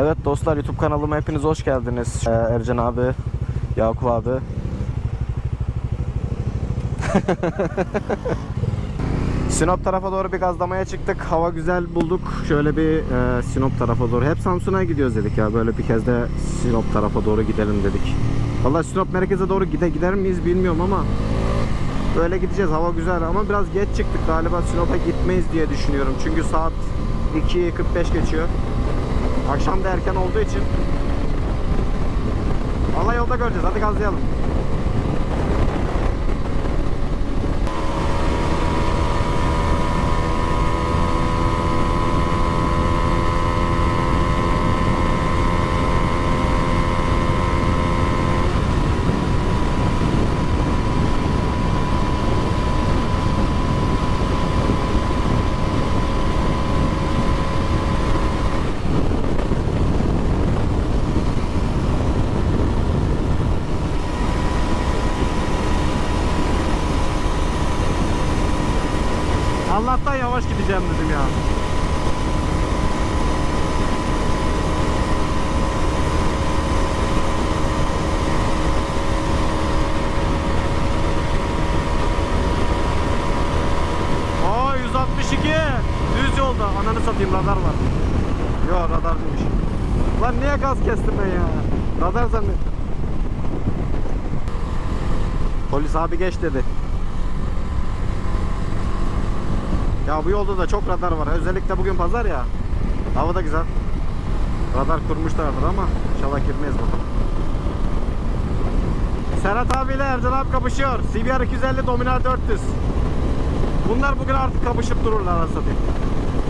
Evet dostlar YouTube kanalıma hepiniz hoş geldiniz. Ee, Ercan abi, Yakup abi. Sinop tarafa doğru bir gazlamaya çıktık. Hava güzel bulduk. Şöyle bir e, Sinop tarafa doğru. Hep Samsun'a gidiyoruz dedik ya. Böyle bir kez de Sinop tarafa doğru gidelim dedik. Vallahi Sinop merkeze doğru gide gider miyiz bilmiyorum ama böyle gideceğiz. Hava güzel ama biraz geç çıktık. Galiba Sinop'a gitmeyiz diye düşünüyorum. Çünkü saat 2.45 geçiyor. Akşam da erken olduğu için. Vallahi yolda göreceğiz. Hadi gazlayalım. Allah'tan yavaş gideceğim dedim ya. Oo 162 düz yolda. Ananı satayım radar var. Yo radar değilmiş. Lan niye gaz kestim ben ya? Radar zannettim. Polis abi geç dedi. Ya bu yolda da çok radar var. Özellikle bugün pazar ya. Hava da güzel. Radar kurmuşlardır ama inşallah girmeyiz bakalım. Serhat abiyle Ercan abi kapışıyor. CBR 250 Dominar 400. Bunlar bugün artık kapışıp dururlar satayım.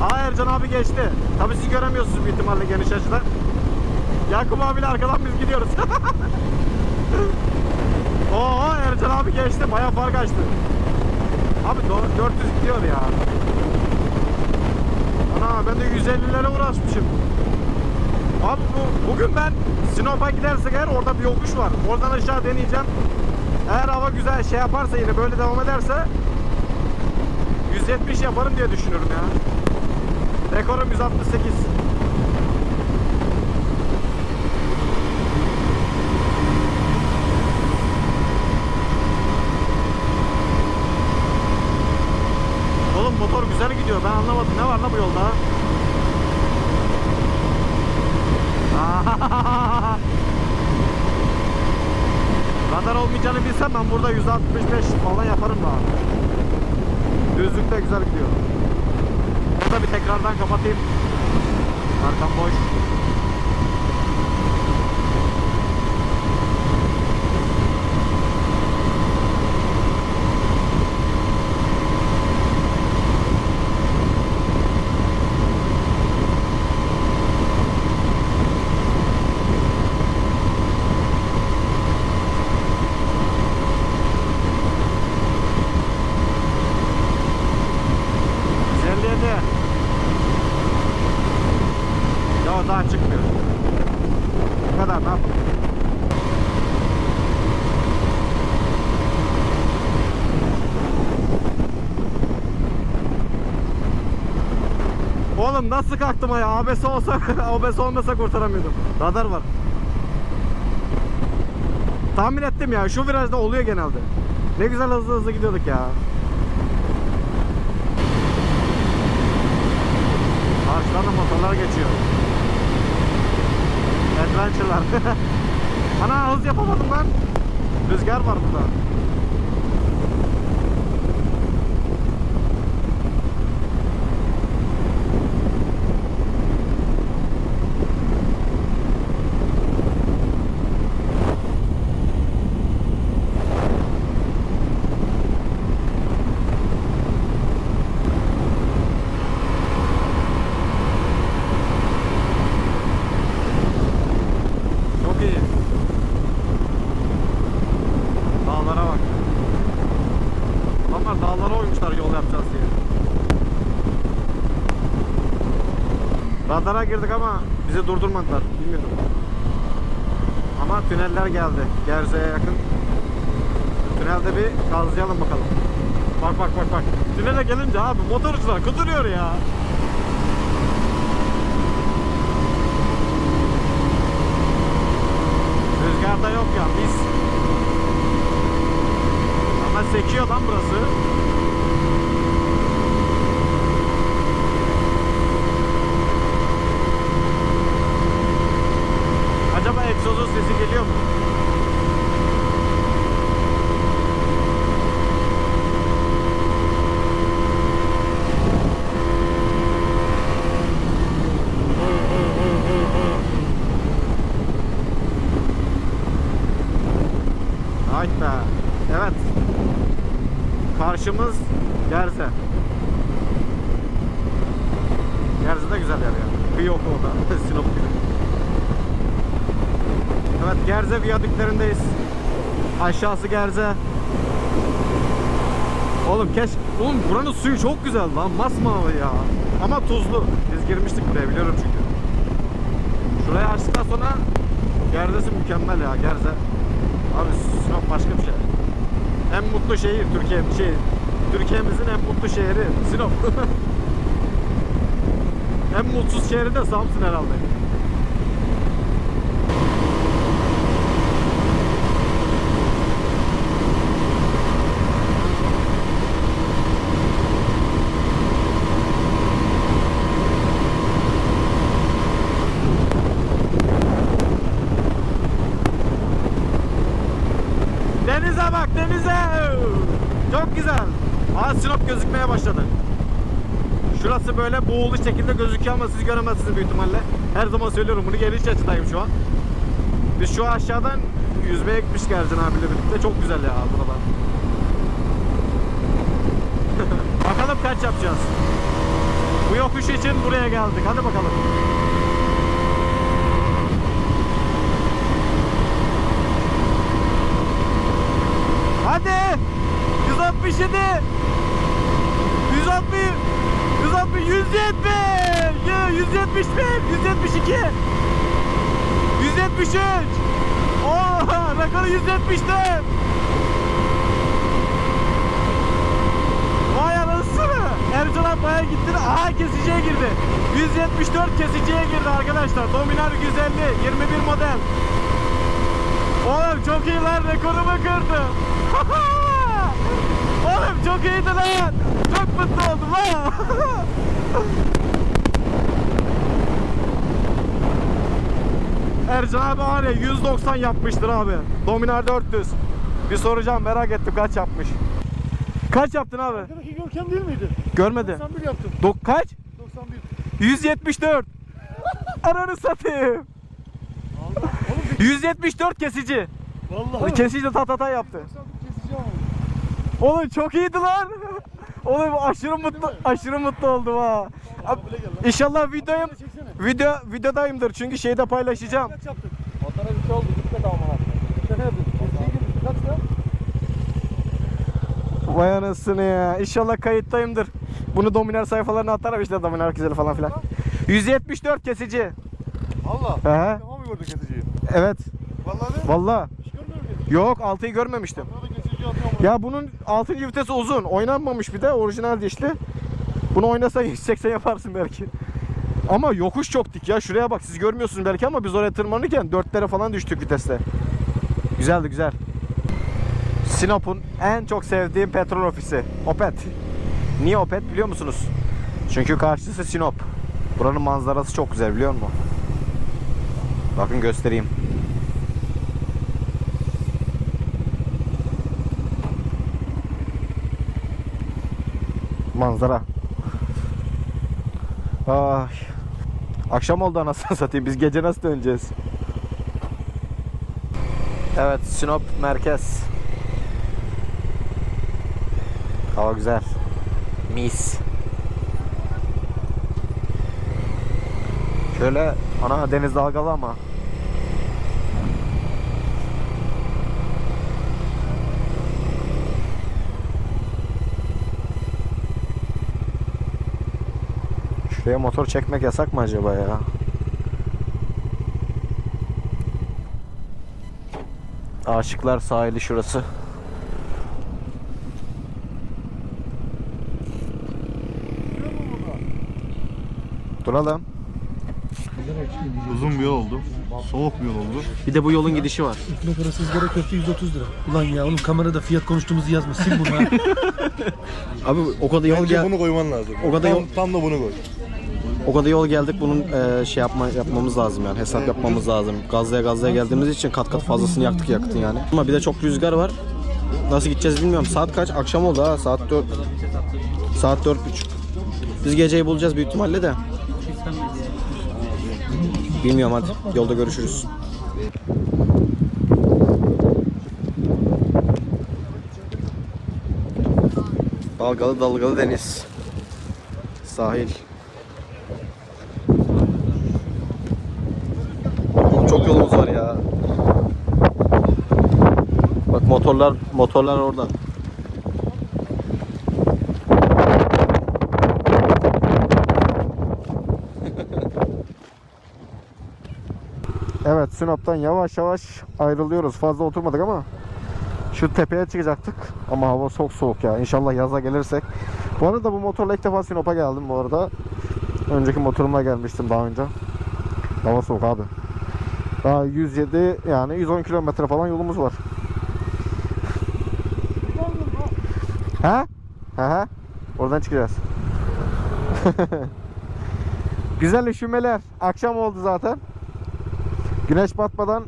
Aa Ercan abi geçti. Tabii siz göremiyorsunuz büyük ihtimalle geniş açıdan. Yakup abiyle arkadan biz gidiyoruz. Oo Ercan abi geçti. Bayağı fark açtı. Abi do- 400 gidiyor ya. Ana ben de 150'lere uğraşmışım. Abi bu, bugün ben Sinop'a gidersek eğer orada bir yokuş var. Oradan aşağı deneyeceğim. Eğer hava güzel şey yaparsa yine böyle devam ederse 170 yaparım diye düşünüyorum ya. Rekorum 168. Oğlum motor güzel gidiyor. Ben anlamadım. Ne var la bu yolda? Radar bilsem ben burada 165 falan yaparım daha. Düzlükte güzel gidiyor. Burada bir tekrardan kapatayım. Arkam boş. Güzelliğe de. Ya daha çıkmıyor. Bu kadar ne yapalım? Nasıl kalktım ayağa? ABS olsa, ABS olmasa kurtaramıyordum. Radar var. Tahmin ettim ya. Şu virajda oluyor genelde. Ne güzel hızlı hızlı gidiyorduk ya. Karşıdan da motorlar geçiyor. Adventure'lar. Ana hız yapamadım lan. Rüzgar var burada. Çok iyi. Dağlara bak. Adamlar oymuşlar yol yapacağız diye. Radara girdik ama bizi durdurmadılar. Bilmiyorum. Ama tüneller geldi. Gerze'ye yakın. Tünelde bir gazlayalım bakalım. Bak bak bak bak. Tünele gelince abi motorcular kuduruyor ya. sekiyor lan burası. Acaba egzozun sesi geliyor mu? Ay be. Evet. Karşımız Gerze. Gerze de güzel yer ya. Kıyı yok orada. Sinop kıyı. Evet Gerze viyadüklerindeyiz. Aşağısı Gerze. Oğlum keş... Oğlum buranın suyu çok güzel lan. Masmavi ya. Ama tuzlu. Biz girmiştik buraya biliyorum çünkü. Şurayı açtıktan sonra Gerze'si mükemmel ya Gerze. Abi Sinop başka bir şey. En mutlu şehir Türkiye şey Türkiye'mizin en mutlu şehri Sinop. en mutsuz şehri de Samsun herhalde. Denize bak denize. Çok güzel. Aa Sinop gözükmeye başladı. Şurası böyle buğulu şekilde gözüküyor ama siz göremezsiniz büyük ihtimalle. Her zaman söylüyorum bunu geniş açıdayım şu an. Biz şu aşağıdan yüzmeye gitmiş Gercan abiyle birlikte. Çok güzel ya buralar. bakalım kaç yapacağız. Bu yokuş için buraya geldik. Hadi bakalım. Hadi. 167. 160. 160. 170. Ya, 171. 172. 173. Oha rakamı 174. Vay anasını. Ercan abi bayağı gitti. Aha kesiciye girdi. 174 kesiciye girdi arkadaşlar. Dominar 150. 21 model. Oğlum çok iyi lan rekorumu kırdım. Oğlum çok iyiydi lan. Çok mutlu oldum lan. Ercan abi var ya 190 yapmıştır abi. Dominar 400. Bir soracağım merak ettim kaç yapmış. Kaç yaptın abi? Arkadaki Görkem değil miydi? Görmedi. 91 yaptım. Dok kaç? 91. 174. Ananı satayım. Oğlum 174 kesici. vallahi. Kesici de tatata yaptı. 91 keseceğim ama. Oğlum çok iyiydi lan. Oğlum aşırı mutlu aşırı mutlu oldum ha. Abi. İnşallah videoyum video videodayımdır çünkü şeyde paylaşacağım. Motora bir şey oldu. Kaç ya? Vay anasını ya. İnşallah kayıttayımdır. Bunu Dominar sayfalarına atarım işte Dominar güzeli falan filan. 174 kesici. Valla. Tamam mı gördün kesiciyi? Evet. Vallahi de. Valla. Hiç görmüyorum ki. Yok 6'yı görmemiştim. Ya. Bunun 6. vitesi uzun. Oynanmamış bir de orijinal dişli. Bunu oynasa 180 yaparsın belki. Ama yokuş çok dik ya. Şuraya bak siz görmüyorsunuz belki ama biz oraya tırmanırken 4'lere falan düştük viteste. Güzeldi güzel. Sinop'un en çok sevdiğim petrol ofisi. Opet. Niye Opet biliyor musunuz? Çünkü karşısı Sinop. Buranın manzarası çok güzel biliyor musun? Bakın göstereyim. Manzara. Ay. Akşam oldu anasını satayım. Biz gece nasıl döneceğiz? Evet, Sinop merkez. Hava güzel. Mis. Şöyle ana deniz dalgalı ama. Şuraya motor çekmek yasak mı acaba ya? Aşıklar sahili şurası. Duralım. Uzun bir yol oldu. Soğuk bir yol oldu. Bir de bu yolun gidişi var. Ekmek arası ızgara köfte 130 lira. Ulan ya oğlum kamerada fiyat konuştuğumuzu yazma. Sil bunu ha. Abi o kadar yol Bence gel bunu koyman lazım. O kadar tam, yol- tam da bunu koy. O kadar yol geldik bunun e, şey yapma yapmamız lazım yani hesap yapmamız lazım. Gazlaya gazlaya geldiğimiz için kat kat fazlasını yaktık yakıtın yani. Ama bir de çok rüzgar var. Nasıl gideceğiz bilmiyorum. Saat kaç? Akşam oldu ha. Saat 4. Saat 4.30. Biz geceyi bulacağız büyük ihtimalle de. Bilmiyorum hadi. Yolda görüşürüz. Dalgalı dalgalı deniz. Sahil. Oğlum Çok yolumuz var ya. Bak motorlar motorlar orada. Evet Sinop'tan yavaş yavaş ayrılıyoruz. Fazla oturmadık ama şu tepeye çıkacaktık. Ama hava çok soğuk ya. İnşallah yaza gelirsek. Bu arada bu motorla ilk defa Sinop'a geldim bu arada. Önceki motorumla gelmiştim daha önce. Hava soğuk abi. Daha 107 yani 110 kilometre falan yolumuz var. Ha? Ha. Oradan çıkacağız. Güzel üşümeler. Akşam oldu zaten. Güneş batmadan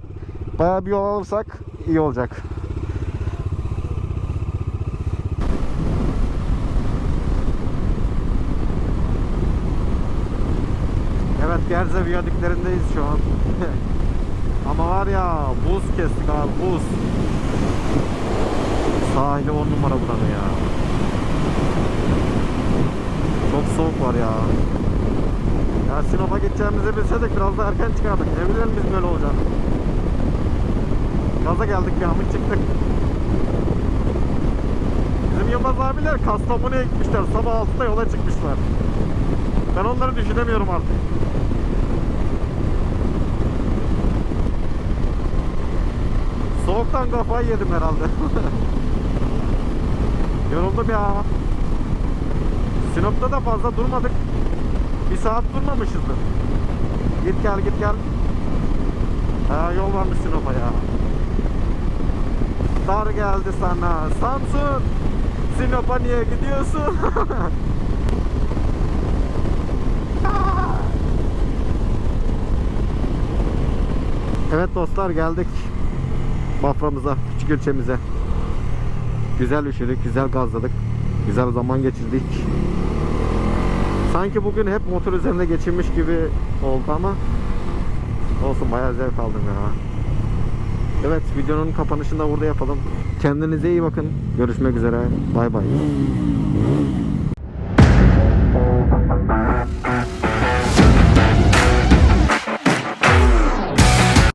bayağı bir yol alırsak iyi olacak. Evet Gerze viyadüklerindeyiz şu an. Ama var ya buz kestik abi buz. Sahili on numara buranın ya. Çok soğuk var ya. Ya Sinop'a gideceğimizi bilseydik biraz da erken çıkardık. Ne bilelim biz böyle olacağını. Gaza geldik amık çıktık. Bizim Yılmaz abiler Kastamonu'ya gitmişler. Sabah 6'da yola çıkmışlar. Ben onları düşünemiyorum artık. Soğuktan kafayı yedim herhalde. Yoruldum ya. Sinop'ta da fazla durmadık. Bir saat durmamışızdır. Git gel git gel. Ha, yol varmış Sinop'a ya. Dar geldi sana. Samsun. Sinop'a niye gidiyorsun? evet dostlar geldik. Bafra'mıza, küçük ilçemize. Güzel üşüdük, güzel gazladık. Güzel zaman geçirdik. Sanki bugün hep motor üzerinde geçirmiş gibi oldu ama olsun bayağı zevk aldım ya. Evet videonun kapanışını da burada yapalım. Kendinize iyi bakın. Görüşmek üzere. Bay bay.